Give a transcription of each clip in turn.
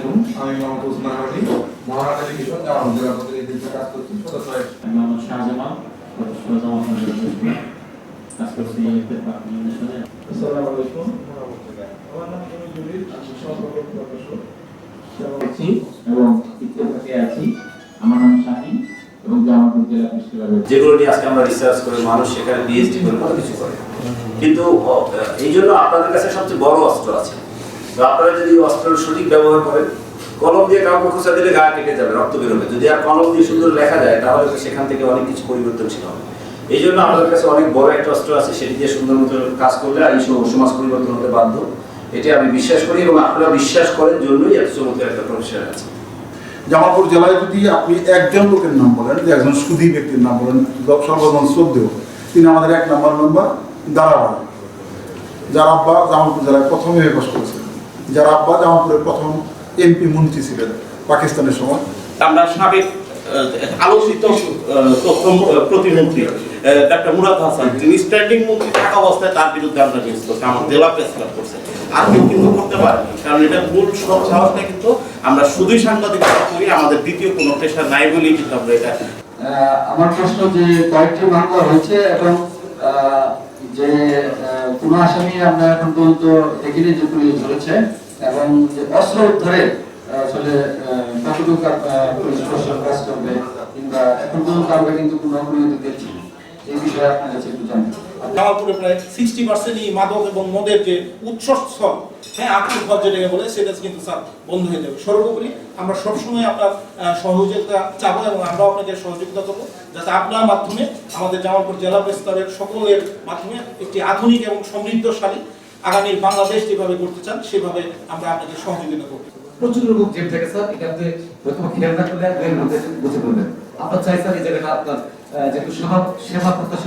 আলাইকুম আমি মোহাম্মদ উসমান আলী মহারাজা কিশোর জেলা প্রতিনিধিত্বে কাজ করছি সদস্য আমি মোহাম্মদ শাহজামান সদস্য মন্ডল কাজ করছি আসসালামু আলাইকুম। আমার নাম আমি প্রকাশক এবং ইত্তেফাকে আছি। আমার নাম শাহিন এবং জামালপুর জেলা কৃষি যেগুলো নিয়ে আজকে আমরা রিসার্চ করে মানুষ সেখানে পিএইচডি করে কিছু করে। কিন্তু এই জন্য আপনাদের কাছে সবচেয়ে বড় অস্ত্র আছে। আপনারা যদি অস্ত্রের সঠিক ব্যবহার করেন, কলম দিয়ে কাউকে খোঁচা দিলে গা কেটে যাবে, রক্ত বেরোবে। যদি আর কলম দিয়ে সুন্দর লেখা যায়, তাহলে সেখান থেকে অনেক কিছু পরিবর্তনশীল হবে। এই জন্য আমাদের কাছে অনেক বড় একটা অস্ত্র আছে, সেটি দিয়ে সুন্দর মতো কাজ করলে এই সম- সমাজ পরিবর্তন হতে বাধ্য। এটা আমি বিশ্বাস করি এবং আপনারা বিশ্বাস করেন জন্যই এত চমৎকার একটা প্রফেশন আছে। জামালপুর জেলায় যদি আপনি একজন লোকের নাম বলেন, যে একজন সুদী ব্যক্তির নাম বলেন সর্বজন শ্রদ্ধেয়, তিনি আমাদের এক নম্বর নম্বর দাঁড়াবান যার আব্বা জামালপুর জেলায় প্রথমে বস যার আব্বা জামালপুরের প্রথম এমপি মন্ত্রী ছিলেন পাকিস্তানের সময়। আমরা সাবেক আলোচিত তথ্য প্রতিমন্ত্রী ডাক্তার মুরাদ হাসান তিনি স্ট্যান্ডিং মন্ত্রী থাকা অবস্থায় তার বিরুদ্ধে আমরা নিউজ করছি আমার জেলা প্রেস ক্লাব করছে। আর কেউ কিন্তু করতে পারেনি কারণ এটা মূল সাহসটা কিন্তু আমরা শুধুই সাংবাদিকতা করি আমাদের দ্বিতীয় কোনো পেশা নাই বলেই কিন্তু আমরা এটা আমার প্রশ্ন যে কয়েকটি মামলা হয়েছে এবং যে কোনো আসামি আমরা এখন পর্যন্ত দেখিনি যে পুলিশ ধরেছে এবং যে অস্ত্র উদ্ধারে আসলে কতটুকু পুলিশ প্রশাসন কাজ করবে কিংবা এখন পর্যন্ত আমরা কিন্তু কোনো অগ্রগতি দেখছি এই বিষয়ে আপনার কাছে একটু জানতে। জামালপুরে প্রায় সিক্সটি পার্সেন্টই মাদক এবং মদের যে উৎসস্থল হ্যাঁ আর্থিক ঘর যেটাকে বলে, সেটা কিন্তু স্যার বন্ধ হয়ে যাবে। সর্বোপরি আমরা সবসময় আপনার সহযোগিতা চাবো এবং আমরাও আপনাকে সহযোগিতা করব, যাতে আপনার মাধ্যমে আমাদের জামালপুর জেলা প্রেস্তরের সকলের মাধ্যমে একটি আধুনিক এবং সমৃদ্ধশালী আগামী বাংলাদেশ যেভাবে করতে চান, সেভাবে আমরা আপনাকে সহযোগিতা করব। প্রচুর লোক জেম থাকে, স্যার এটাতে প্রথমে খেয়াল না করলে বুঝে পড়বেন। আপনার চাই, স্যার, এই জায়গাটা আপনার যেহেতু সেবা সেবা প্রত্যাশী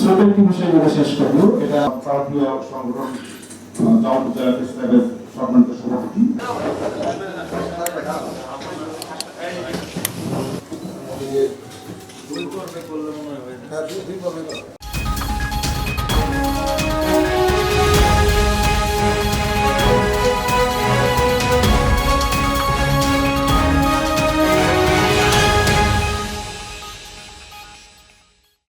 ছোট একটি বিষয় বলে শেষ করব এটা ভারতীয় সংগঠন জামাত জেলা সম্মানিত সভাপতি হ্যাঁ।